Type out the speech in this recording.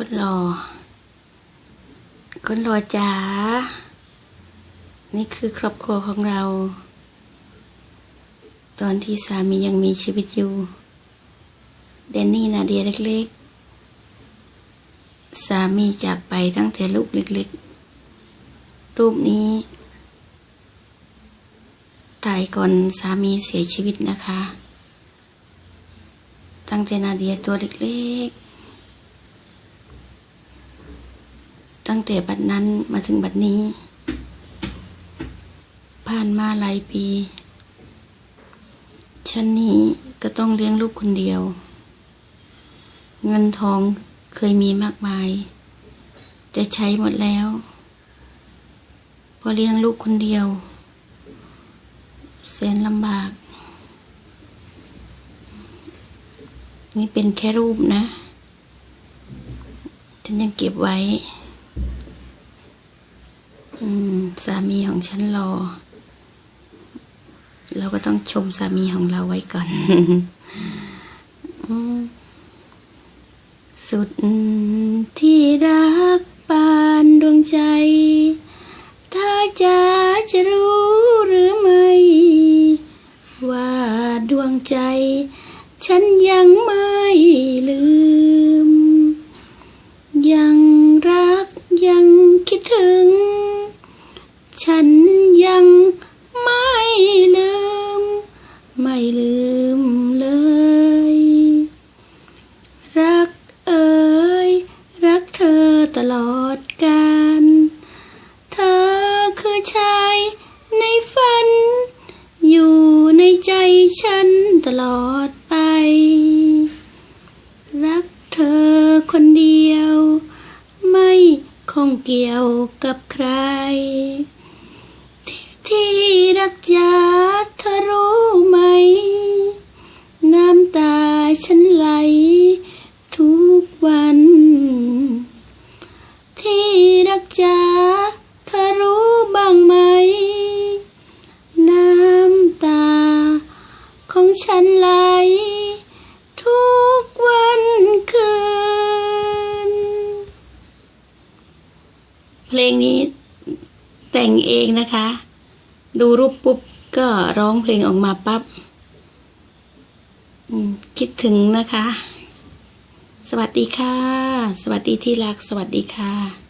คนรอคนรอจ๋า นี่คือครอบครัวของเรา ตอนที่สามียังมีชีวิตอยู่ เดนนี่นาเดียเล็กๆ สามีจากไปตั้งแต่ลูกเล็กๆ รูปนี้ถ่ายก่อนสามีเสียชีวิตนะคะ ตั้งแต่นาเดียตัวเล็กๆ ตั้งแต่บัดนั้นมาถึงบัดนี้ ผ่านมาหลายปี ฉันนี้ก็ต้องเลี้ยงลูกคนเดียว เงินทองเคยมีมากมาย จะใช้หมดแล้ว พอเลี้ยงลูกคนเดียวแสนลำบาก นี่เป็นแค่รูปนะ ฉันยังเก็บไว้ สามีของฉันรอ เราก็ต้องชมสามีของเราไว้ก่อน สุดที่รักปานดวงใจ ถ้าจะจะรู้หรือไม่ ว่าดวงใจ ฉันยังไม่ลืม ยังรักยังคิดถึง ฉันยังไม่ลืม ไม่ลืมเลย รักเอ่ยรักเธอตลอดกาลเธอคือชายในฝัน อยู่ในใจฉันตลอดไป รักเธอคนเดียว ไม่ข้องเกี่ยวกับใคร กจาเธอรู้ไหม น้ำตาฉันไหล ทุกวัน ที่รักจ๋าเธอรู้บ้างไหม น้ำตา ของฉันไหล ทุกวันคืน เพลงนี้แต่งเองนะคะ ดูรูปปุ๊บก็ร้องเพลงออกมาปับ๊บคิดถึงนะคะ สวัสดีค่ะ สวัสดีที่รัก สวัสดีค่ะ